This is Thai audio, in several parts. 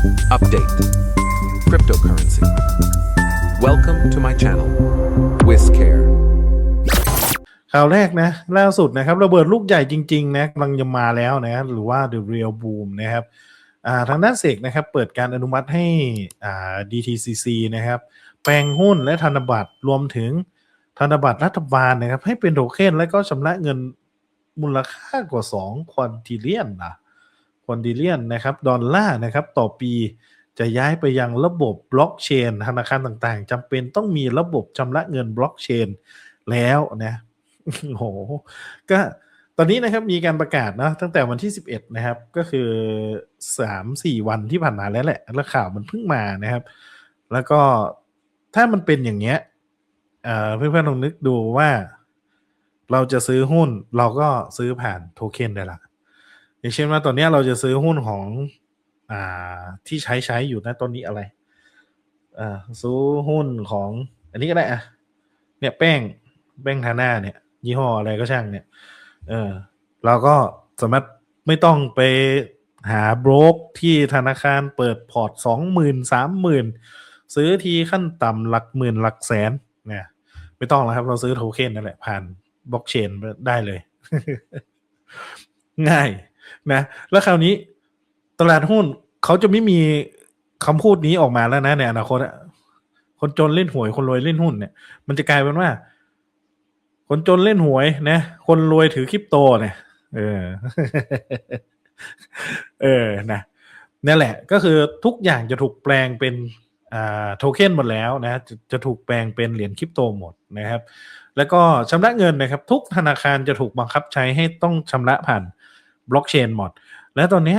Update Cryptocurrency. Welcome to my channel. WizCare. ข่าวแรกนะ ล่าสุดนะครับระเบิดลูกใหญ่จริง ๆ นะกำลังจะมาแล้วนะหรือว่า The Real Boom นะครับทางด้านเสกนะครับ เปิดการอนุมัติให้ DTCC นะครับ แปลงหุ้นและธนบัตรรวมถึงธนบัตรรัฐบาลนะครับ ให้เป็นโทเค็นและก็ชำระเงินมูลค่ากว่า 2 ควอนติเลียนนะ อนติเลียนนะครับดอลลาร์นะครับต่อปีจะย้ายไปยังระบบบล็อกเชนธนาคารต่างๆจำเป็นต้องมีระบบชำระเงินบล็อกเชนแล้วนะโหก็ตอนนี้นะครับมีการประกาศนะตั้งแต่วันที่ 11 นะครับ ก็คือ 3-4 วันที่ผ่านมาแล้วแหละ แล้วข่าวมันเพิ่งมานะครับ แล้วก็ถ้ามันเป็นอย่างเงี้ยเอ่อเพื่อนๆลองนึกดูว่า เราจะซื้อหุ้นเราก็ซื้อผ่านโทเค็นได้ละ อย่างเช่นว่าตอนนี้เราจะซื้อหุ้นของอ่าที่ใช้ใช้อยู่นะตอนนี้อะไรอ่าซื้อหุ้นของ อันนี้ก็ได้อะเนี่ยแป้งแป้งทาหน้าเนี่ย ยี่ห้ออะไรก็ช่างเนี่ย เออเราก็สามารถไม่ต้องไปหาโบรกที่ธนาคารเปิดพอร์ตสองหมื่นสามหมื่นซื้อทีขั้นต่ำหลักหมื่นหลักแสน เนี่ย ไม่ต้องแล้วครับ เราซื้อโทเค็นนั่นแหละผ่านบล็อกเชนได้เลย ง่าย นะ แล้วคราวนี้ตลาดหุ้นเขาจะไม่มีคำพูดนี้ออกมาแล้วนะในอนาคตอะคนจนเล่นหวยคนรวยเล่นหุ้นเนี่ย มันจะกลายเป็นว่า คนจนเล่นหวยนะ คนรวยถือคริปโตเนี่ย เออ เออนะนั่นแหละ ก็คือทุกอย่างจะถูกแปลงเป็นอ่าโทเค็นหมดแล้วนะจะจะถูกแปลงเป็นเหรียญคริปโตหมดนะครับ แล้วก็ชำระเงินนะครับ ทุกธนาคารจะถูกบังคับใช้ให้ต้องชำระผ่าน บล็อกเชนหมด และตอนนี้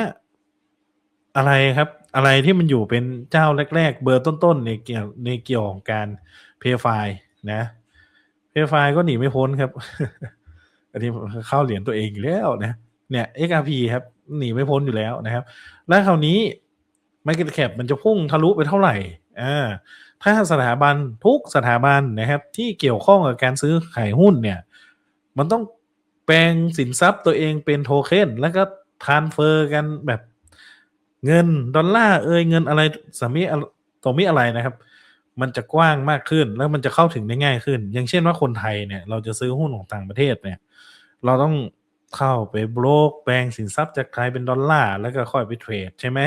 อะไรครับ อะไรที่มันอยู่เป็นเจ้าแรก ๆ เบอร์ต้นๆในเกี่ยวในเกี่ยวของการเพย์ไฟนะเพย์ไฟก็หนีไม่พ้นครับ อันนี้เข้าเหรียญตัวเองอยู่แล้วนะ เนี่ย XRP ครับ หนีไม่พ้นอยู่แล้วนะครับ แล้วคราวนี้ Market Cap มันจะพุ่งทะลุไปเท่าไหร่อ่าถ้าสถาบันทุกสถาบันนะครับ ที่เกี่ยวข้องกับการซื้อขายหุ้นเนี่ย มันต้อง แปลงสินทรัพย์ตัวเองเป็นโทเค็นแล้วก็ทานเฟอร์กันแบบเงินดอลลาร์เอยเงินอะไรสามีตัวมีอะไรนะครับ มันจะกว้างมากขึ้นแล้วมันจะเข้าถึงได้ง่ายขึ้น อย่างเช่นว่าคนไทยเนี่ย เราจะซื้อหุ้นของต่างประเทศเนี่ย เราต้องเข้าไปโบรกแปลงสินทรัพย์จากไทยเป็นดอลลาร์แล้วก็ค่อยไปเทรดใช่ไหม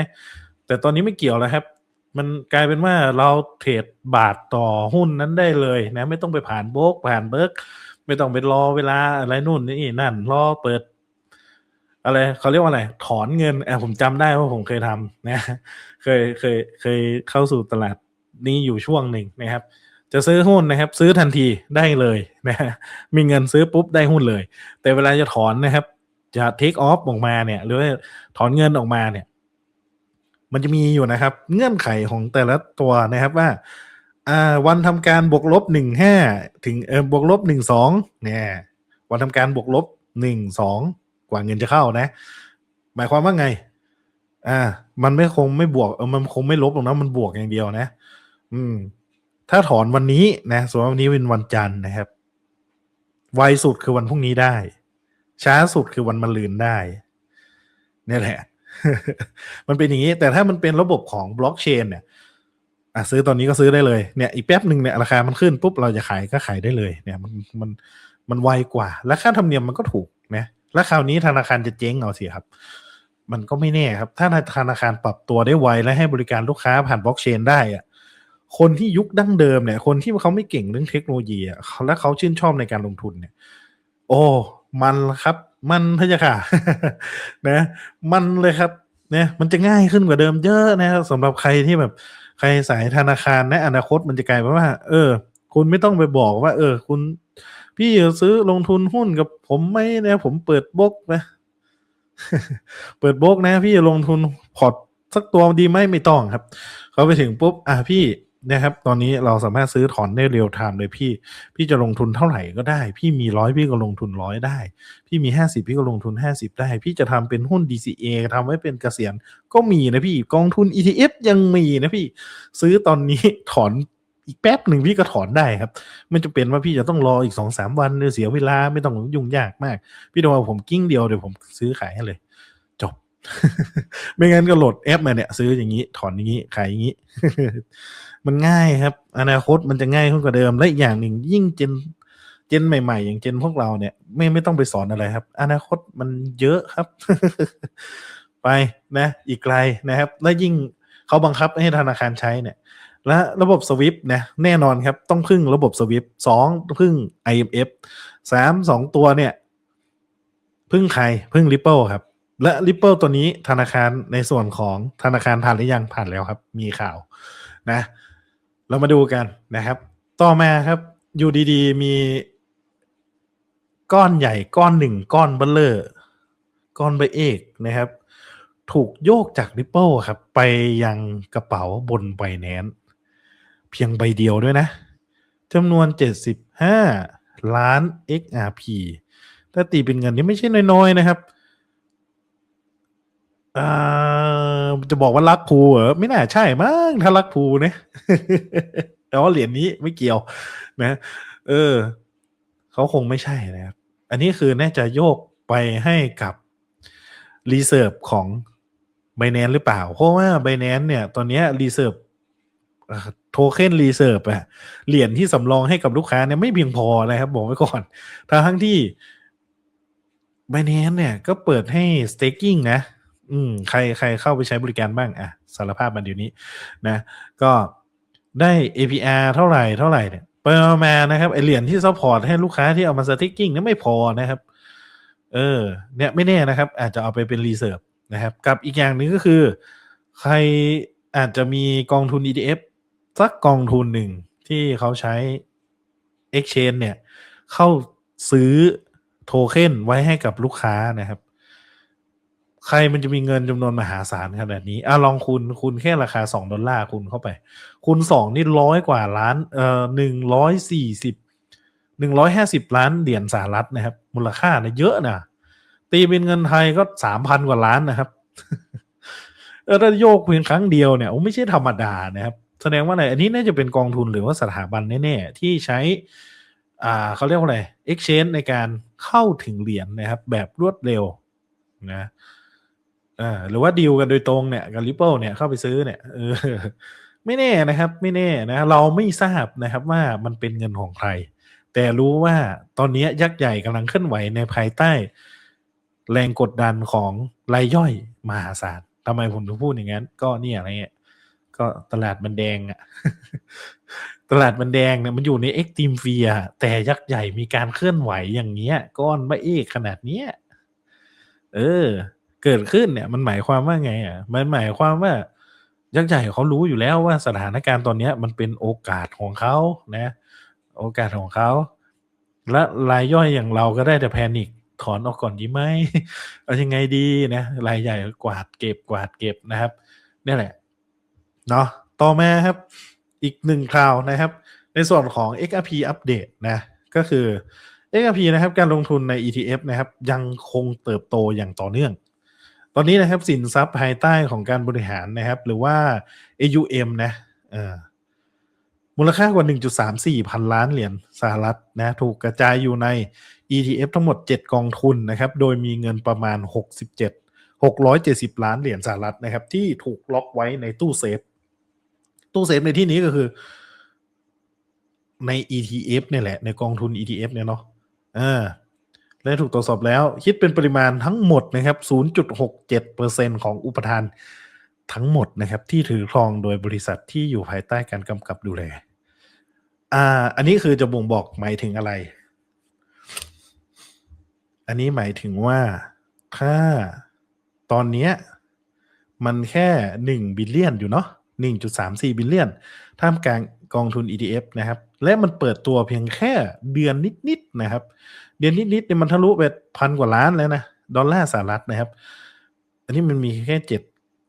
แต่ตอนนี้ไม่เกี่ยวแล้วครับ มันกลายเป็นว่าเราเทรดบาทต่อหุ้นนั้นได้เลยนะ ไม่ต้องไปผ่านโบรกผ่านเบิร์ก ไม่ต้องไปรอเวลาอะไรนู่นนี่นั่น รอเปิด อะไรเขาเรียกว่าอะไร ถอนเงินแอบผมจำได้ว่าผมเคยทำนะเคยเคยเคยเข้าสู่ตลาดนี้อยู่ช่วงหนึ่งนะครับ จะซื้อหุ้นนะครับ ซื้อทันทีได้เลยนะมีเงินซื้อปุ๊บได้หุ้นเลย แต่เวลาจะถอนนะครับ จะ take off ออกมาเนี่ย หรือว่าถอนเงินออกมาเนี่ย มันจะมีอยู่นะครับ เงื่อนไขของแต่ละตัวนะครับว่า อ่า วันทำการบวกลบหนึ่งห้าถึงเออบวกลบหนึ่งสองเนี่ย วันทำการบวกลบหนึ่งสองกว่าเงินจะเข้านะ หมายความว่าไง อ่า มันไม่คงไม่บวกเออมันคงไม่ลบหรอกนะมันบวกอย่างเดียวนะ อืม ถ้าถอนวันนี้นะสมมติวันนี้เป็นวันจันทร์นะครับ ไวสุดคือวันพรุ่งนี้ได้ ช้าสุดคือวันมะรืนได้เนี่ยแหละ มันเป็นอย่างนี้ แต่ถ้ามันเป็นระบบของบล็อกเชนเนี่ย อะซื้อตอนนี้ก็ซื้อได้เลยเนี่ยอีกแป๊บหนึ่งเนี่ยราคามันขึ้นปุ๊บเราจะขายก็ขายได้เลยเนี่ยมันมันมันไวกว่า และค่าธรรมเนียมมันก็ถูกนะแล้วคราวนี้ธนาคารจะเจ๊งเอาสิครับ มันก็ไม่แน่ครับ ถ้าธนาคารปรับตัวได้ไวและให้บริการลูกค้าผ่านบล็อกเชนได้อะคนที่ยุคดั้งเดิมเนี่ย คนที่เขาไม่เก่งเรื่องเทคโนโลยีอะและเขาชื่นชอบในการลงทุนเนี่ย โอ้มันครับมันพะยะค่ะนะ มันเลยครับเนี่ยมันจะง่ายขึ้นกว่าเดิมเยอะนะสำหรับใครที่แบบ ใครสายธนาคารในอนาคตมันจะกลายเป็นว่า เออ คุณไม่ต้องไปบอกว่า เออ คุณ พี่ซื้อลงทุนหุ้นกับผมไหมนะผมเปิดบล็อกนะเปิดบล็อกนะ พี่จะลงทุนพอร์ตสักตัวดีไหมไม่ต้องครับ เขาไปถึงปุ๊บ อะพี่ นะครับ ตอนนี้เราสามารถซื้อถอนได้เร็วไทม์เลยพี่ พี่จะลงทุนเท่าไหร่ก็ได้ พี่มีร้อยพี่ก็ลงทุนร้อยได้ พี่มีห้าสิบพี่ก็ลงทุนห้าสิบได้ พี่จะทำเป็นหุ้น DCA ทำไว้เป็นเกษียณก็มีนะพี่กองทุน ETF ยังมีนะพี่ ซื้อตอนนี้ถอนอีกแป๊บหนึ่งพี่ก็ถอนได้ครับไม่จำเป็นว่าพี่จะต้องรออีกสองสามวันเสียเวลาไม่ต้องยุ่งยากมาก พี่โดว่าผมกิ้งเดียวเดี๋ยวผมซื้อขายให้เลย จบ ไม่งั้นก็โหลดแอปมาเนี่ย ซื้ออย่างนี้ ถอนอย่างนี้ ขายอย่างนี้ มันง่ายครับ อนาคตมันจะง่ายขึ้นกว่าเดิม และอีกอย่างหนึ่งยิ่งเจนเจนใหม่ๆ อย่างเจนพวกเราเนี่ย ไม่ไม่ต้องไปสอนอะไรครับ อนาคตมันเยอะครับ ไปนะ อีกไกลนะครับ และยิ่งเขาบังคับให้ธนาคารใช้เนี่ย และระบบสวิฟนะแน่นอนครับต้องพึ่งระบบสวิฟสองพึ่ง IMF สามสองตัวเนี่ย พึ่งใครพึ่ง Ripple ครับ และ Ripple ตัวนี้ธนาคารในส่วนของธนาคารผ่านหรือยังผ่านแล้วครับ มีข่าวนะ เรามาดูกันนะครับ ต่อมาครับอยู่ดีๆ มีก้อนใหญ่ก้อนหนึ่งก้อนเบลเลอร์ก้อนใบเอกนะครับ ถูกโยกจาก Ripple ครับ ไปยังกระเป๋าบนไบแนนเพียงใบเดียวด้วยนะจำนวน 75 ล้าน XRP ถ้าตีเป็นเงินนี่ไม่ใช่น้อยๆนะครับ อ่าจะบอกว่ารักภูเหรอไม่น่าใช่มั้งถ้ารักภูเนี่ยแต่ว่าเหรียญนี้ไม่เกี่ยว นะ เออเขาคงไม่ใช่นะครับ อันนี้คือน่าจะโยกไปให้กับรีเซิร์ฟของ b บ n a n c e หรือเปล่า เพราะว่า b บ n a n c e เนี่ย ตอนนี้รีเซิร์ฟโทเค็นรีเซิร์ฟอะเหรียญที่สำรองให้กับลูกค้าเนี่ยไม่เพียงพอนะครับ บอกไว้ก่อนทั้งที่ b บ n a n c e เนี่ย ก็เปิดให้ staking นะ อืมใครใครเข้าไปใช้บริการบ้างอะสารภาพมันเดี๋ยวนี้นะ ก็ได้ APR เท่าไหร่เท่าไหร่เนี่ยไปมานะครับไอเหรียญที่ซัพพอร์ตให้ลูกค้าที่เอามา staking เนี่ไม่พอนะครับ เออ เนี่ยไม่แน่นะครับ อาจจะเอาไปเป็นรีเซิร์ฟนะครับ กับอีกอย่างหนึ่งก็คือ ใครอาจจะมีกองทุน ETF สักกองทุนหนึ่งที่เขาใช้ Exchange เนี่ย เข้าซื้อโทเค็นไว้ให้กับลูกค้านะครับ ใครมันจะมีเงินจำนวนมหาศาลขนาดนี้อะลองคูณคูณแค่ราคาสองดอลลาร์คูณเข้าไป คูณสองนี่ร้อยกว่าล้านเอ่อหนึ่งร้อยสี่สิบหนึ่งร้อยห้าสิบล้านเหรียญสหรัฐนะครับ มูลค่านี่ยเยอะนะตีเป็นเงินไทยก็สามพันกว่าล้านนะครับเออถ้าโยกเพียงครั้งเดียวเนี่ยโอ้ไม่ใช่ธรรมดานะครับ แสดงว่าอะไรอันนี้น่าจะเป็นกองทุนหรือว่าสถาบันแน่ๆที่ใช้ อ่าเขาเรียกว่าอะไร exchange ในการเข้าถึงเหรียญนะครับ แบบรวดเร็วนะ อ่าหรือว่าดีลกันโดยตรงเนี่ยกับ Ripple เนี่ยเข้าไปซื้อเนี่ยเออไม่แน่นะครับ ไม่แน่นะเราไม่ทราบนะครับว่ามันเป็นเงินของใคร แต่รู้ว่าตอนนี้ยักษ์ใหญ่กำลังเคลื่อนไหวในภายใต้ แรงกดดันของรายย่อยมหาศาลทำไมผมถึงพูดอย่างนั้น ก็เนี่ยอะไรเงี้ยก็ตลาดมันแดงอะตลาดมันแดงเนี่ยมันอยู่ในเอ็กตีมเฟียแต่ยักษ์ใหญ่มีการเคลื่อนไหวอย่างเงี้ย ก้อนไม่เอกขนาดเนี้ย เออ เกิดขึ้นเนี่ย มันหมายความว่าไงอะ มันหมายความว่ายักษ์ใหญ่เขารู้อยู่แล้วว่าสถานการณ์ตอนเนี้ยมันเป็นโอกาสของเขานะ โอกาสของเขา และรายย่อยอย่างเราก็ได้แต่แพนิคถอนออกก่อนดีไหมเอายังไงดีนะรายใหญ่กวาดเก็บกวาดเก็บนะครับนี่แหละเนาะต่อมาครับอีกหนึ่งคราวนะครับ ในส่วนของ XRP อัปเดตนะก็คือ XRP นะครับการลงทุนใน ETF นะครับ ยังคงเติบโตอย่างต่อเนื่อง ตอนนี้นะครับสินทรัพย์ภายใต้ของการบริหารนะครับ หรือว่า AUM นะมูลค่ากว่า 1.34 พันล้านเหรียญสหรัฐนะถูกกระจายอยู่ใน ETF ทั้งหมด 7 กองทุนนะครับ โดยมีเงินประมาณ 67 670 ล้านเหรียญสหรัฐนะครับ ที่ถูกล็อกไว้ในตู้เซฟ ตู้เซฟในที่นี้ก็คือ ใน ETF เนี่ยแหละ ในกองทุน ETF เนี่ยเนาะอ่า และถูกตรวจสอบแล้ว คิดเป็นปริมาณทั้งหมดนะครับ 0.67%ของอุปทานทั้งหมดนะครับ ที่ถือครองโดยบริษัทที่อยู่ภายใต้การกำกับดูแล อ่า อันนี้คือจะบ่งบอกหมายถึงอะไร อันนี้หมายถึงว่าถ้าตอนเนี้ยมันแค่หนึ่งบิลเลียนอยู่เนาะหนึ่งจุดสามสี่บิลเลียน ท่ามกลางกองทุน ETF นะครับ และมันเปิดตัวเพียงแค่เดือนนิด ๆ นะครับ เดือนนิดๆเนี่ยมันทะลุไปพันกว่าล้านแล้วนะ ดอลลาร์สหรัฐนะครับ อันนี้มันมีแค่เจ็ด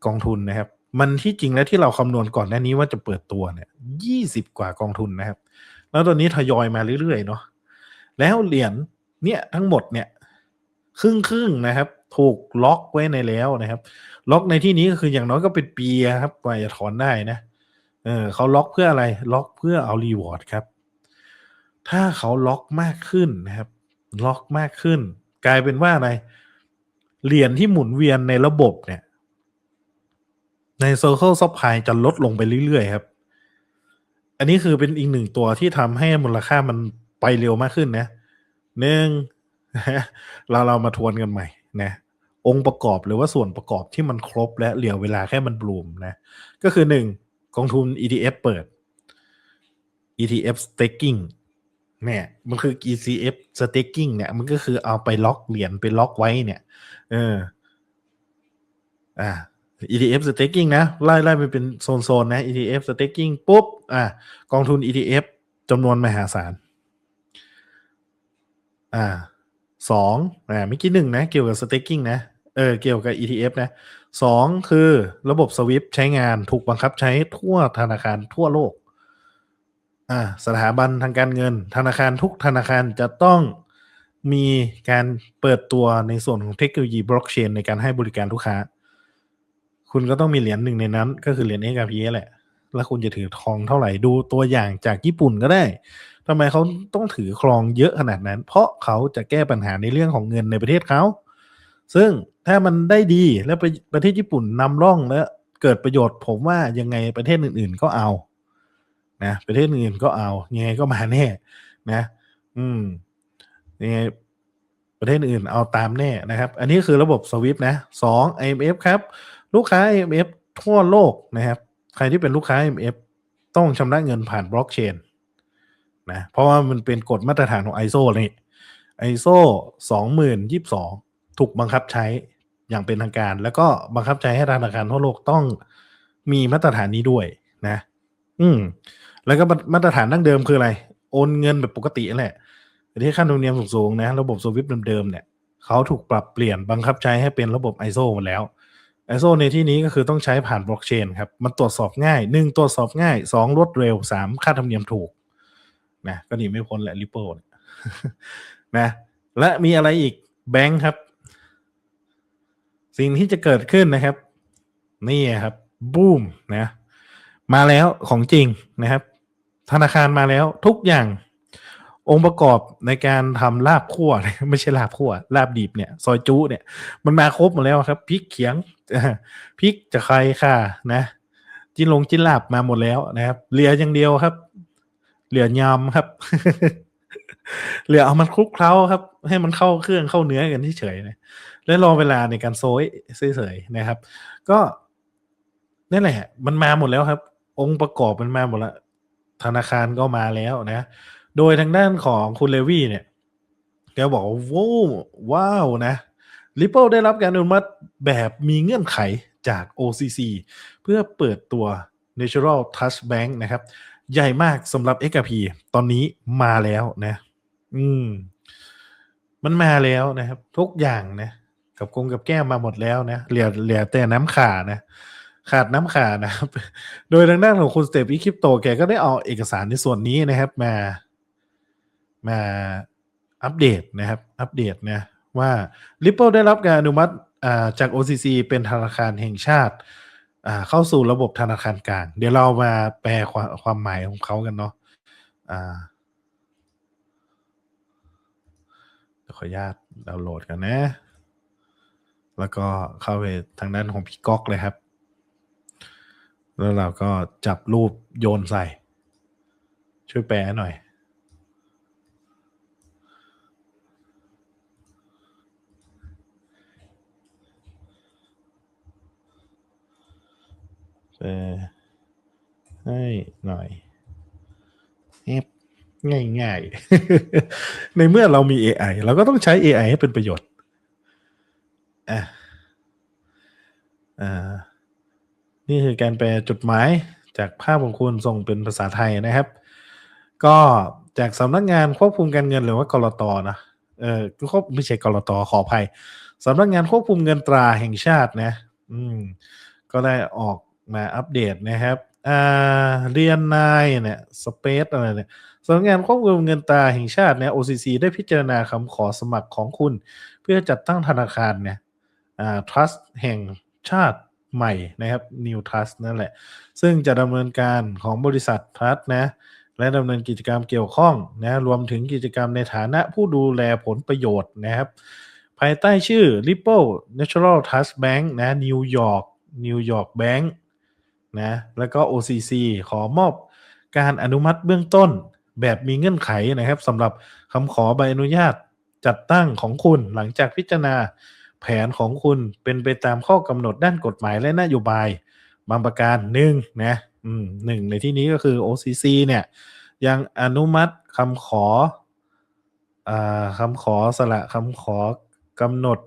กองทุนนะครับ มันที่จริงแล้วที่เราคำนวณก่อนหน้านี้ว่าจะเปิดตัวเนี่ยยี่สิบกว่ากองทุนนะครับ แล้วตอนนี้ทยอยมาเรื่อยๆเนาะแล้วเหรียญเนี่ยทั้งหมดเนี่ยครึ่งครึ่งนะครับ ถูกล็อกไว้ในแล้วนะครับ ล็อกในที่นี้ก็คืออย่างน้อยก็เป็นปีครับกว่าจะถอนได้นะเออเขาล็อกเพื่ออะไรล็อกเพื่อเอารีวอร์ดครับ ถ้าเขาล็อกมากขึ้นนะครับ ล็อกมากขึ้น กลายเป็นว่าอะไรเหรียญที่หมุนเวียนในระบบเนี่ย ใน Circle Supply จะลดลงไปเรื่อยๆครับ อันนี้คือเป็นอีกหนึ่งตัวที่ทำให้มูลค่ามันไปเร็วมากขึ้นนะหนึ่งเราเรามาทวนกันใหม่นะองค์ประกอบหรือว่าส่วนประกอบที่มันครบและเหลือเวลาแค่มันบลูมนะ ก็คือหนึ่งกองทุน ETF เปิด ETF staking เนี่ยมันคือ ETF staking เนี่ย มันก็คือเอาไปล็อกเหรียญไปล็อกไว้เนี่ย เออ อ่า ETF staking นะ ไล่ไล่ไปเป็นโซนๆนะ ETF staking ปุ๊บ อ่ากองทุน ETF จำนวนมหาศาล อ่าสองอ่าเมื่อกี้หนึ่งนะ เกี่ยวกับ staking นะ เออ เกี่ยวกับ ETF นะสองคือระบบ SWIFT ใช้งานถูกบังคับใช้ทั่วธนาคารทั่วโลก อ่าสถาบันทางการเงิน ธนาคารทุกธนาคารจะต้องมีการเปิดตัวในส่วนของเทคโนโลยีบล็อกเชนในการให้บริการลูกค้า คุณก็ต้องมีเหรียญหนึ่งในนั้น ก็คือเหรียญ XRP แหละ แล้วคุณจะถือครองเท่าไหร่ดูตัวอย่างจากญี่ปุ่นก็ได้ทำไมเขาต้องถือครองเยอะขนาดนั้น เพราะเขาจะแก้ปัญหาในเรื่องของเงินในประเทศเขา ซึ่งถ้ามันได้ดีแล้วประประเทศญี่ปุ่นนำร่องแล้วเกิดประโยชน์ ผมว่ายังไงประเทศอื่น ๆ ก็เอา นะประเทศอื่นก็เอายังไงก็มาแน่นะ อืมยังไงประเทศอื่นเอาตามแน่นะครับ อันนี้คือระบบ SWIFT นะสอง IMF ครับ ลูกค้า IMF ทั่วโลกนะครับ ใครที่เป็นลูกค้า IMF ต้องชำระเงินผ่านบล็อกเชนนะเพราะว่ามันเป็นกฎมาตรฐานของ ISO นี่ ISO 2022 ถูกบังคับใช้อย่างเป็นทางการ แล้วก็บังคับใช้ให้ธนาคารทั่วโลกต้องมีมาตรฐานนี้ด้วยนะ อืม แล้วก็มาตรฐานดั้งเดิมคืออะไร โอนเงินแบบปกติแหละแต่ที่ค่าธรรมเนียมสูงๆนะระบบสวิฟต์เดิมๆเนี่ยเขาถูกปรับเปลี่ยนบังคับใช้ให้เป็นระบบ ISO หมดแล้ว ISO ในที่นี้ก็คือต้องใช้ผ่านบล็อกเชนครับ มันตรวจสอบง่ายหนึ่งตรวจสอบง่ายสองรวดเร็วสามค่าธรรมเนียมถูกนะก็หนีไม่พ้นแหละริปเปิลนะและมีอะไรอีกแบงค์ครับ สิ่งที่จะเกิดขึ้นนะครับ นี่ครับบูมนะมาแล้วของจริงนะครับ ธนาคารมาแล้วทุกอย่างองค์ประกอบในการทำลาบคั่วไม่ใช่ลาบคั่วลาบดิบเนี่ย ซอยจุเนี่ย มันมาครบหมดแล้วครับพริกเขียงพริกจะใครค่ะ นะจิ้นลงจิ้นลาบมาหมดแล้วนะครับเหลืออย่างเดียวครับ เหลือยำครับ เหลือเอามันคลุกเคล้าครับ ให้มันเข้าเครื่องเข้าเนื้อกันเฉยๆนะและรอเวลาในการโซยเฉยๆนะครับ ก็นั่นแหละ มันมาหมดแล้วครับ องค์ประกอบมันมาหมดแล้ว ธนาคารก็มาแล้วนะ โดยทางด้านของคุณเลวี่เนี่ยแกบอกว้าวว้าวนะ Ripple ได้รับการอนุมัติแบบมีเงื่อนไขจาก OCC เพื่อเปิดตัว Natural Touch Bank นะครับ ใหญ่มากสำหรับ XRP ตอนนี้มาแล้วนะ อืม มันมาแล้วนะครับ ทุกอย่างนะ กับกงกับแก้มมาหมดแล้วนะ เหลือเหลือแต่น้ำขานะ ขาดน้ำขาดนะครับ โดยทางด้านของคุณสเตปอีคริปโตแกก็ได้เอาเอกสารในส่วนนี้นะครับมา มาอัปเดตนะครับ อัปเดตนะว่า Ripple ได้รับการอนุมัติจาก OCC เป็นธนาคารแห่งชาติ เข้าสู่ระบบธนาคารกลาง เดี๋ยวเรามาแปลความความหมายของเขากันเนาะอ่าเดี๋ยวขออนุญาตดาวน์โหลดกันนะ แล้วก็เข้าไปทางด้านของพี่ก๊อกเลยครับ แล้วเราก็จับรูปโยนใส่ ช่วยแปลหน่อย แปลให้หน่อยเอฟง่ายง่ายๆ ในเมื่อเรามี AI เราก็ต้องใช้ AI ให้เป็นประโยชน์อะอ่า นี่คือการแปลจดหมายจากภาพของคุณส่งเป็นภาษาไทยนะครับ ก็จากสำนักงานควบคุมการเงินหรือว่ากรตนะเออควบไม่ใช่กรตขออภัยสำนักงานควบคุมเงินตราแห่งชาตินะ อืม ก็ได้ออกมาอัปเดตนะครับอ่าเรียนนายเนี่ยสเปซอะไรเนี่ยสำนักงานควบคุมเงินตราแห่งชาติเนี่ย OCC ได้พิจารณาคำขอสมัครของคุณ เพื่อจัดตั้งธนาคารเนี่ยอ่า trust แห่งชาติ ใหม่นะครับ new trust นั่นแหละ ซึ่งจะดำเนินการของบริษัท trust นะ และดำเนินกิจกรรมเกี่ยวข้องนะ รวมถึงกิจกรรมในฐานะผู้ดูแลผลประโยชน์นะครับ ภายใต้ชื่อ Ripple Natural Trust Bank นะนิวยอร์กนิวยอร์กแบงค์นะ แล้วก็ OCC ขอมอบการอนุมัติเบื้องต้นแบบมีเงื่อนไขนะครับสำหรับคำขอใบอนุญาตจัดตั้งของคุณหลังจากพิจารณา แผนของคุณเป็นไปตามข้อกำหนดด้านกฎหมายและนโยบาย บางประการหนึ่งนะหนึ่งในที่นี้ก็คือ OCC เนี่ย ยังอนุมัติคำขออ่าคำขอสละคำขอกำหนด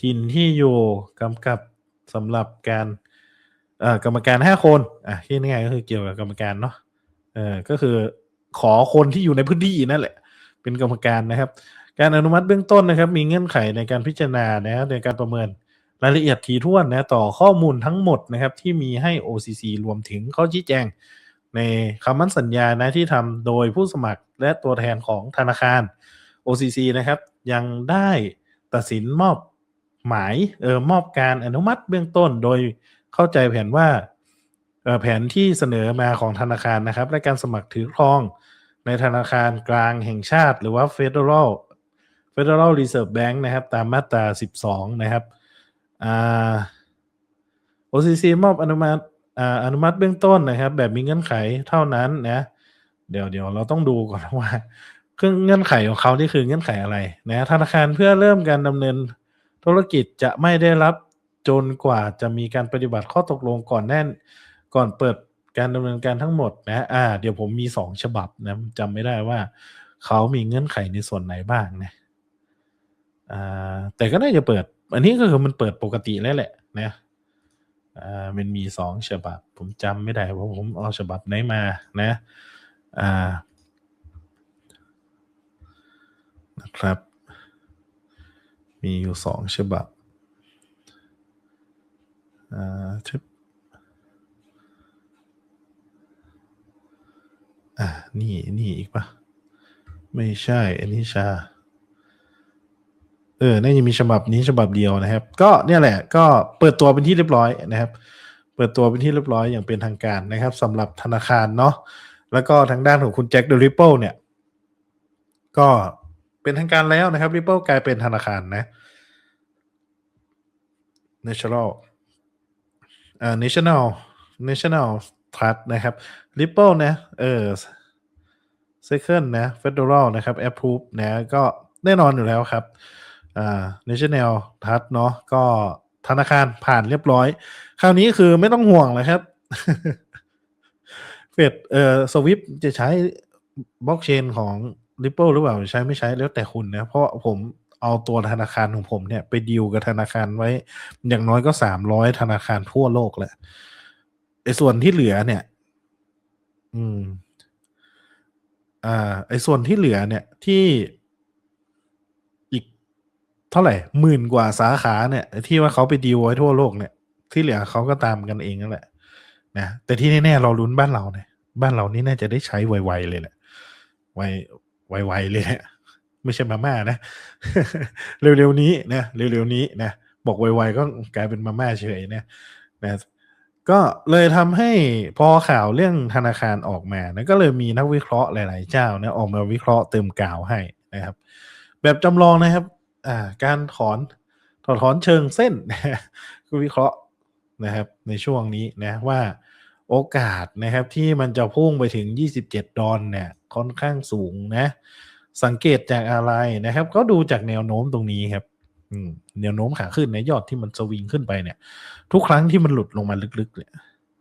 ถิ่นที่อยู่กำกับสำหรับการกรรมการห้าคนอะที่ง่ายก็คือเกี่ยวกับกรรมการเนาะเออก็คือขอคนที่อยู่ในพื้นที่นั่นแหละ เป็นกรรมการนะครับ การอนุมัติเบื้องต้นนะครับ มีเงื่อนไขในการพิจารณานะในการประเมินรายละเอียดถี่ถ้วนนะต่อข้อมูลทั้งหมดนะครับที่มีให้ OCC รวมถึงข้อชี้แจง ในคำมั่นสัญญานะที่ทำโดยผู้สมัครและตัวแทนของธนาคาร OCC นะครับ ยังได้ตัดสินมอบหมายเออมอบการอนุมัติเบื้องต้น โดยเข้าใจแผนว่าแผนที่เสนอมาของธนาคารนะครับ และการสมัครถือครองในธนาคารกลางแห่งชาติ หรือว่า Federal Federal Reserve Bank นะครับ ตามมาตรา 12 นะครับอ่า OCC มอบอนุมัติอนุมัติเบื้องต้นนะครับ แบบมีเงื่อนไขเท่านั้นนะ เดี๋ยวเดี๋ยวเราต้องดูก่อนว่าเครื่องเงื่อนไขของเขานี่คือเงื่อนไขอะไรนะธนาคารเพื่อเริ่มการดำเนินธุรกิจจะไม่ได้รับจนกว่าจะมีการปฏิบัติข้อตกลงก่อนแน่น ก่อนเปิดการดำเนินการทั้งหมดนะอ่า เดี๋ยวผมมีสองฉบับนะจำไม่ได้ว่าเขามีเงื่อนไขในส่วนไหนบ้างนะอ่า แต่ก็น่าจะเปิด อันนี้ก็คือมันเปิดปกติแล้วแหละนะอ่ามันมีสองฉบับ ผมจำไม่ได้ว่าผมเอาฉบับไหนมานะนะครับ มีอยู่สองฉบับอ่าชึบอ่านี่ นี่อีกปะไม่ใช่ อันนี้ชา เออ น่าจะมีฉบับนี้ฉบับเดียวนะครับ ก็เนี่ยแหละ ก็เปิดตัวเป็นที่เรียบร้อยนะครับ เปิดตัวเป็นที่เรียบร้อยอย่างเป็นทางการนะครับสำหรับธนาคารเนาะ แล้วก็ทางด้านของคุณแจ็คเดอะริปเปิลเนี่ย ก็เป็นทางการแล้วนะครับ Ripple กลายเป็นธนาคารนะ National อ่า National National Trust นะครับ Ripple นะ เออ Second นะ Federal นะครับ Approve นะ ก็แน่นอนอยู่แล้วครับ อ่า National Trust เนาะก็ธนาคารผ่านเรียบร้อย คราวนี้คือไม่ต้องห่วงเลยครับเฟดเอ่อสวิฟจะใช้บล็อกเชนของ Ripple หรือเปล่าใช้ไม่ใช้แล้วแต่คุณนะเพราะผมเอาตัวธนาคารของผมเนี่ยไปดีลกับธนาคารไว้ อย่างน้อยก็สามร้อยธนาคารทั่วโลกแหละไอ้ส่วนที่เหลือเนี่ย อืม อ่า ไอ้ส่วนที่เหลือเนี่ยที่ เท่าไหร่หมื่นกว่าสาขาเนี่ย ที่ว่าเขาไปดีลไว้ทั่วโลกเนี่ย ที่เหลือเขาก็ตามกันเองนั่นแหละนะแต่ที่แน่ๆเราลุ้นบ้านเราเนี่ย บ้านเรานี่น่าจะได้ใช้ไวๆเลยแหละไวไวๆเลยแหละไม่ใช่มาม่านะ เร็วๆนี้นะเร็วๆนี้นะบอกไวๆก็กลายเป็นมาม่าเฉยนะนะก็เลยทำให้พอข่าวเรื่องธนาคารออกมานะก็เลยมีนักวิเคราะห์หลาย ๆ เจ้านะออกมาวิเคราะห์เติมกล่าวให้นะครับ แบบจำลองนะครับ อ่าการถอนถอนถอนเชิงเส้นก็วิเคราะห์นะครับในช่วงนี้นะว่าโอกาสนะครับที่มันจะพุ่งไปถึง 27 ดอลเนี่ยค่อนข้างสูงนะ สังเกตจากอะไรนะครับ ก็ดูจากแนวโน้มตรงนี้ครับแนวโน้มขาขึ้นในยอดที่มันสวิงขึ้นไปเนี่ย ทุกครั้งที่มันหลุดลงมาลึกๆเนี่ย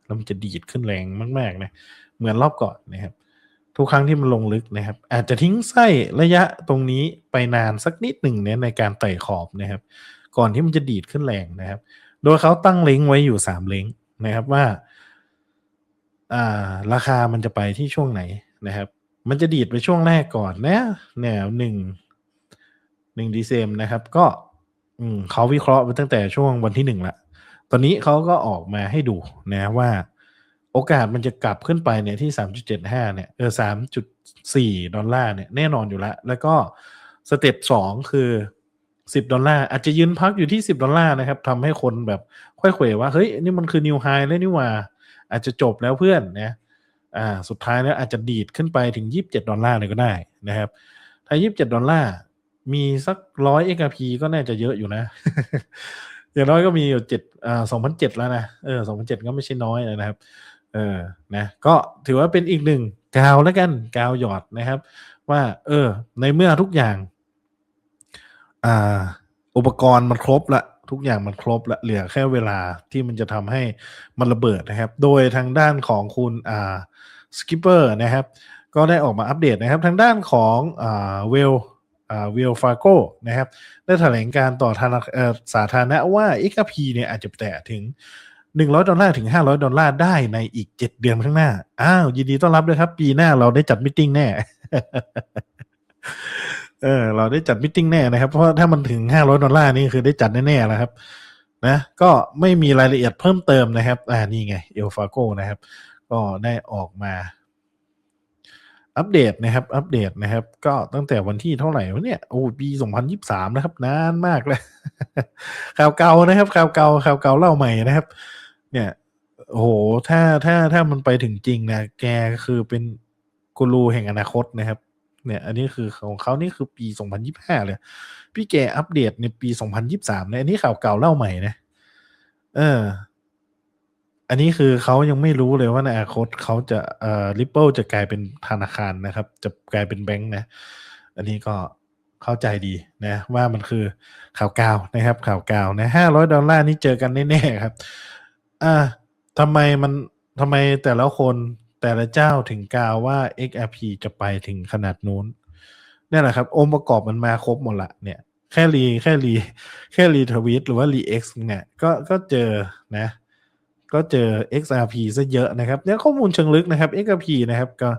แล้วมันจะดีดขึ้นแรงมากๆนะเหมือนรอบก่อนนะครับ ทุกครั้งที่มันลงลึกนะครับ อาจจะทิ้งไส้ระยะตรงนี้ไปนานสักนิดหนึ่งเนี่ยในการไต่ขอบนะครับ ก่อนที่มันจะดีดขึ้นแรงนะครับ โดยเขาตั้งเล้งไว้อยู่สามเล้งนะครับว่าอ่าราคามันจะไปที่ช่วงไหนนะครับ มันจะดีดไปช่วงแรกก่อนนะแนวหนึ่งหนึ่งดีเซมนะครับ ก็อืมเขาวิเคราะห์ไปตั้งแต่ช่วงวันที่หนึ่งละ ตอนนี้เขาก็ออกมาให้ดูนะว่า โอกาสมันจะกลับขึ้นไปเนี่ยที่สามจุดเจ็ดห้าเนี่ยเออสามจุดสี่ดอลลาร์เนี่ยแน่นอนอยู่แล้ว แล้วก็สเต็ปสองคือสิบดอลลาร์ อาจจะยืนพักอยู่ที่สิบดอลลาร์นะครับทำให้คนแบบค่อยเขวว่าเฮ้ยนี่มันคือนิวไฮแล้วนี่ว่า อาจจะจบแล้วเพื่อนนะอ่าสุดท้ายแล้วอาจจะดีดขึ้นไปถึงยี่สิบเจ็ดดอลลาร์เลยก็ได้นะครับ ถ้ายี่สิบเจ็ดดอลลาร์มีสักร้อย XRP ก็น่าจะเยอะอยู่นะ อย่างน้อยก็มีอยู่เจ็ดอ่าสองพันเจ็ดแล้วนะ เออสองพันเจ็ดก็ไม่ใช่น้อยนะครับ เออนะก็ถือว่าเป็นอีกหนึ่งกาวแล้วกันกาวหยอดนะครับ ว่า เออ ในเมื่อทุกอย่าง อ่า อุปกรณ์มันครบละทุกอย่างมันครบละเหลือแค่เวลาที่มันจะทำให้มันระเบิดนะครับ โดยทางด้านของคุณอ่าสกิปเปอร์นะครับ ก็ได้ออกมาอัปเดตนะครับ ทางด้านของอ่าเวลอ่าเวลฟาโกนะครับ ได้แถลงการต่อธนาสาธารณะว่า XRP เนี่ยอาจจะแตะถึง 100 ดอลลาร์ถึง 500 ดอลลาร์ได้ในอีก 7 เดือนข้างหน้า อ้าว ยินดีต้อนรับด้วยครับ ปีหน้าเราได้จัดมิทติ้งแน่ เออ เราได้จัดมิทติ้งแน่นะครับ เพราะถ้ามันถึง 500 ดอลลาร์นี่คือได้จัดแน่ๆแล้วครับ นะ ก็ไม่มีรายละเอียดเพิ่มเติมนะครับ อ่า นี่ไง เอลฟาโกนะครับ ก็ได้ออกมา อัปเดตนะครับ อัปเดตนะครับ ก็ตั้งแต่วันที่เท่าไหร่วะเนี่ย โอ้ ปี 2023 นะครับ นานมากเลยข่าวเก่านะครับ ข่าวเก่า ข่าวเก่าเล่าใหม่นะครับ เนี่ยโหถ้าถ้าถ้ามันไปถึงจริงนะแกคือเป็นกูรูแห่งอนาคตนะครับ เนี่ย อันนี้คือของเขานี่คือปี 2025 เลย พี่แกอัปเดตในปี 2023นะอันนี้ข่าวเก่าเล่าใหม่นะ เออ อันนี้คือเขายังไม่รู้เลยว่าในอนาคตเขาจะเอ่อ Ripple จะกลายเป็นธนาคารนะครับ จะกลายเป็นแบงค์นะ อันนี้ก็เข้าใจดีนะ ว่ามันคือข่าวกาวนะครับ ข่าวกาวนะห้าร้อยดอลลาร์นี่เจอกันแน่ๆครับ อ่าทำไมมันทำไมแต่ละคนแต่ละเจ้าถึงกล่าวว่า XRP จะไปถึงขนาดนู้นเนี่นแหละครับ องค์ประกอบมันมาครบหมดละเนี่ย แค่รีแค่รีแค่รีทวีตหรือว่ารีเอ็กซ์เนี่ยก็ก็เจอนะ ก็เจอ XRP ซะเยอะนะครับเนี่ยข้อมูลเชิงลึกนะครับ XRP นะครับก็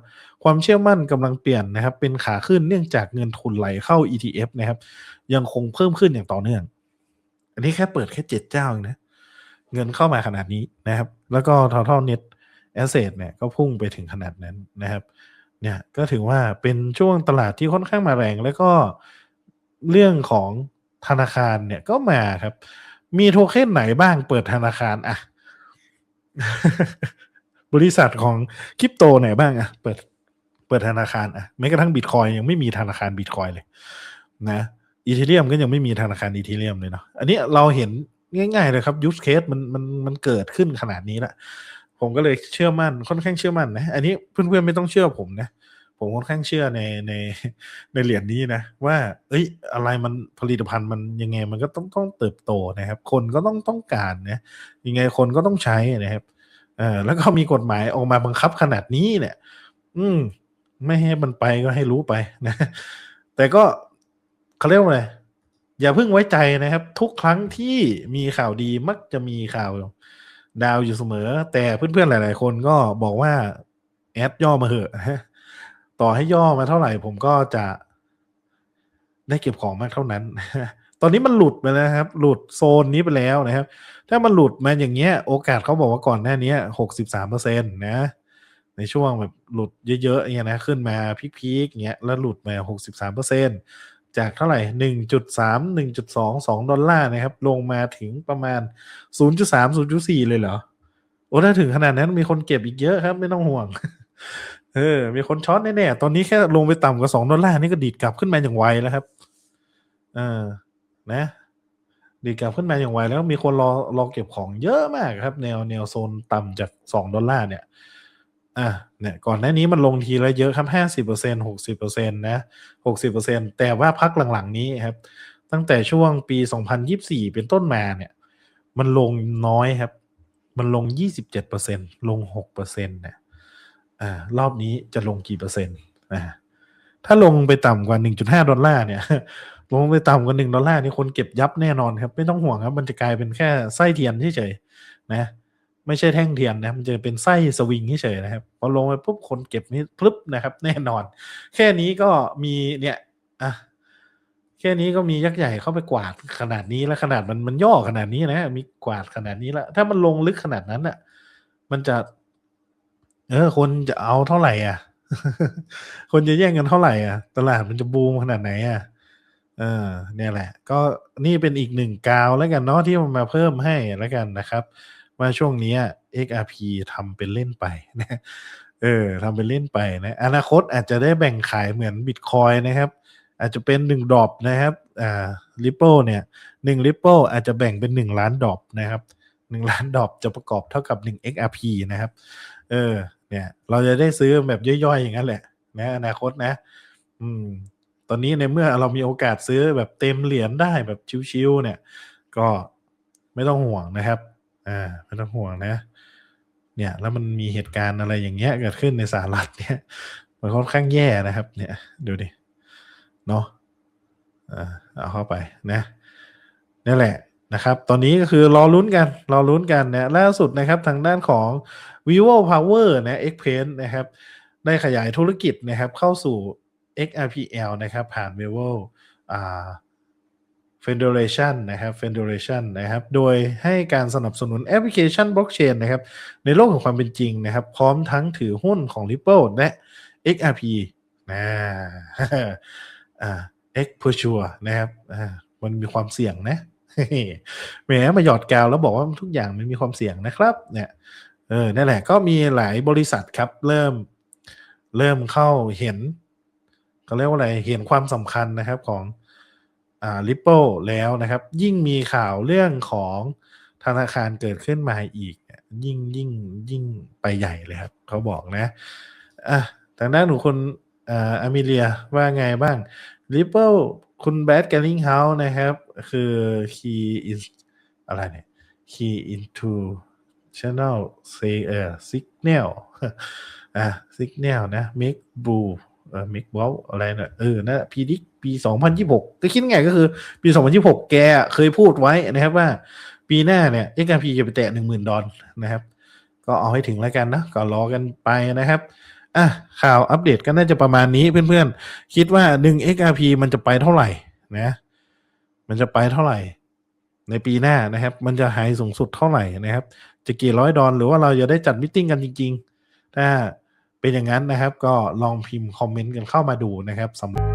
ความเชื่อมั่นกำลังเปลี่ยนนะครับ เป็นขาขึ้นเนื่องจากเงินทุนไหลเข้า ETF นะครับ ยังคงเพิ่มขึ้นอย่างต่อเนื่อง อันนี้แค่เปิดแค่เจ็ดเจ้าเองนะ เงินเข้ามาขนาดนี้นะครับ แล้วก็ total net asset เนี่ยก็พุ่งไปถึงขนาดนั้นนะครับ เนี่ยก็ถือว่าเป็นช่วงตลาดที่ค่อนข้างมาแรง แล้วก็เรื่องของธนาคารเนี่ยก็มาครับ มีโทเค็นไหนบ้างเปิดธนาคารอะ บริษัทของคริปโตไหนบ้างอะ เปิดเปิดธนาคารอะแม้กระทั่งบิตคอยยังไม่มีธนาคารบิตคอยเลย นะอีเทเรียมก็ยังไม่มีธนาคารอีเทเรียมเลยเนาะอันนี้เราเห็น ง่าย ๆ เลยครับยูสเคสมันมันมันเกิดขึ้นขนาดนี้ละผมก็เลยเชื่อมั่นค่อนข้างเชื่อมั่นนะ อันนี้เพื่อนๆไม่ต้องเชื่อผมนะ ผมค่อนข้างเชื่อในในในเหรียญนี้นะ ว่า เอ้ย อะไรมันผลิตภัณฑ์มันยังไงมันก็ต้องต้องเติบโตนะครับ คนก็ต้องต้องการนะยังไงคนก็ต้องใช้นะครับเออแล้วก็มีกฎหมายออกมาบังคับขนาดนี้เนี่ย อืม ไม่ให้มันไปก็ให้รู้ไปนะ แต่ก็เขาเรียกว่าไร อย่าเพิ่งไว้ใจนะครับ ทุกครั้งที่มีข่าวดีมักจะมีข่าวดาวอยู่เสมอ แต่เพื่อนๆหลาย ๆ คนก็บอกว่าแอดย่อมาเหอะต่อให้ย่อมาเท่าไหร่ ผมก็จะได้เก็บของมากเท่านั้น ตอนนี้มันหลุดไปแล้วครับ หลุดโซนนี้ไปแล้วนะครับ ถ้ามันหลุดมาอย่างเงี้ย โอกาสเขาบอกว่าก่อนหน้านี้หกสิบสามเปอร์เซ็นต์นะ ในช่วงแบบหลุดเยอะๆเงี้ยนะ ขึ้นมาพีคๆเงี้ย แล้วหลุดมาหกสิบสามเปอร์เซ็นต์ จากเท่าไหร่หนึ่งจุดอลลาร์นะครับ ลงมาถึงประมาณศูนย์จุดสามศูนย์จุดสี่เลยเหรอ โอ้ถ้าถึงขนาดนั้นมีคนเก็บอีกเยอะครับ ไม่ต้องห่วง เออ มีคนช็อตแน่ๆ ตอนนี้แค่ลงไปต่ำกว่าสองดอลลาร์นี่ก็ดีดกลับขึ้นมาอย่างไวแล้วครับ เออ นะ ดีดกลับขึ้นมาอย่างไวแล้วมีคนรอรอเก็บของเยอะมากครับ แนวแนวโซนต่ำจากสองดอลลาร์เนี่ย อะเนี่ยก่อนหน้านี้มันลงทีละเยอะครับห้าสิบเปอร์เซ็นหกสิบเปอร์เซ็นนะหกสิบเปอร์เซ็นแต่ว่าพักหลังๆนี้ครับ ตั้งแต่ช่วงปีสองพันยิบสี่เป็นต้นมาเนี่ย มันลงน้อยครับ มันลงยี่สิบเจ็ดเปอร์เซ็นลงหกเปอร์เซ็นต์นะอ่ารอบนี้จะลงกี่เปอร์เซ็นต์อ่าถ้าลงไปต่ำกว่าหนึ่งจุดห้าดอลลาร์เนี่ย ลงไปต่ำกว่าหนึ่งดอลลาร์นี่คนเก็บยับแน่นอนครับ ไม่ต้องห่วงครับ มันจะกลายเป็นแค่ไส้เทียนเฉยๆนะ ไม่ใช่แท่งเทียนนะมันจะเป็นไส้สวิงเฉยนะครับพอลงไปปุ๊บคนเก็บนี่พลึบนะครับ แน่นอน แค่นี้ก็มีเนี่ยอะแค่นี้ก็มียักษ์ใหญ่เข้าไปกวาดขนาดนี้แล้วขนาดมันมันย่อขนาดนี้นะมีกวาดขนาดนี้แล้วถ้ามันลงลึกขนาดนั้นอะ มันจะ เออ คนจะเอาเท่าไหร่อะ คนจะแย่งกันเท่าไหร่อะ ตลาดมันจะบูมขนาดไหนอะเออเนี่ยแหละ ก็นี่เป็นอีกหนึ่งกาวแล้วกันเนาะที่มันมาเพิ่มให้แล้วกันนะครับ ว่าช่วงนี้ XRP ทำเป็นเล่นไปนะเออทำเป็นเล่นไปนะอนาคตอาจจะได้แบ่งขายเหมือนบิตคอยนะครับ อาจจะเป็นหนึ่งดอปนะครับอ่า Ripple เนี่ยหนึ่ง Ripple อาจจะแบ่งเป็นหนึ่งล้านดอปนะครับหนึ่งล้านดอปจะประกอบเท่ากับหนึ่ง XRP นะครับเออเนี่ยเราจะได้ซื้อแบบย่อยๆอย่างนั้นแหละนะอนาคตนะ อืม ตอนนี้ในเมื่อเรามีโอกาสซื้อแบบเต็มเหรียญได้แบบชิวๆเนี่ย ก็ไม่ต้องห่วงนะครับ อ่าไม่ต้องห่วงนะ เนี่ยแล้วมันมีเหตุการณ์อะไรอย่างเงี้ยเกิดขึ้นในสหรัฐเนี่ยมันค่อนข้างแย่นะครับ เนี่ยดูดิเนาะอ่าเอาเข้าไปนะนี่แหละนะครับ ตอนนี้ก็คือรอลุ้นกัน รอลุ้นกันนะล่าสุดนะครับทางด้านของ vivo power นะ x p a n นะครับ ได้ขยายธุรกิจนะครับเข้าสู่ XRPL นะครับ ผ่าน vivo อ่า Federation นะครับ Federation นะครับ โดยให้การสนับสนุนแอปพลิเคชันบล็อกเชนนะครับ ในโลกของความเป็นจริงนะครับ พร้อมทั้งถือหุ้นของ Ripple และ XRP นะอ่า X p e r s u r e นะครับอ่ามันมีความเสี่ยงนะแหมมาหยอดกาวแล้วบอกว่าทุกอย่างมันมีความเสี่ยงนะครับ เนี่ยเออนั่นแหละก็มีหลายบริษัทครับ เริ่ม เริ่มเข้าเห็นเขาเรียกว่าอะไรเห็นความสำคัญนะครับของ อ่า Ripple แล้วนะครับ ยิ่งมีข่าวเรื่องของธนาคารเกิดขึ้นมาอีก ยิ่งยิ่งยิ่งไปใหญ่เลยครับ เขาบอกนะอะทางด้านของคุณอ่าอเมเลียว่าไงบ้าง Ripple คุณแบดแกลิงเฮาส์นะครับ คือ key is อะไรเนี่ย key into channel say เอ่อ signal อะ signal นะ make blue เอ่อ make wow อะไรเนี่ยเออนะพีดิกปี2026แต่คิดไงก็คือ ปี2026แกเคยพูดไว้นะครับว่า ปีหน้าเนี่ย XRP จะไปแตะ10,000ดอลนะครับ ก็เอาให้ถึงแล้วกันนะก็รอกันไปนะครับอะข่าวอัปเดตก็น่าจะประมาณนี้เพื่อนๆ คิดว่า1 XRP มันจะไปเท่าไหร่นะ มันจะไปเท่าไหร่ ในปีหน้านะครับ มันจะหายสูงสุดเท่าไหร่นะครับ จะกี่ร้อยดอลหรือว่าเราจะได้จัดมิทติ้งกันจริง ๆ ถ้า เป็นอย่างนั้นนะครับ ก็ลองพิมพ์คอมเมนต์กันเข้ามาดูนะครับสำ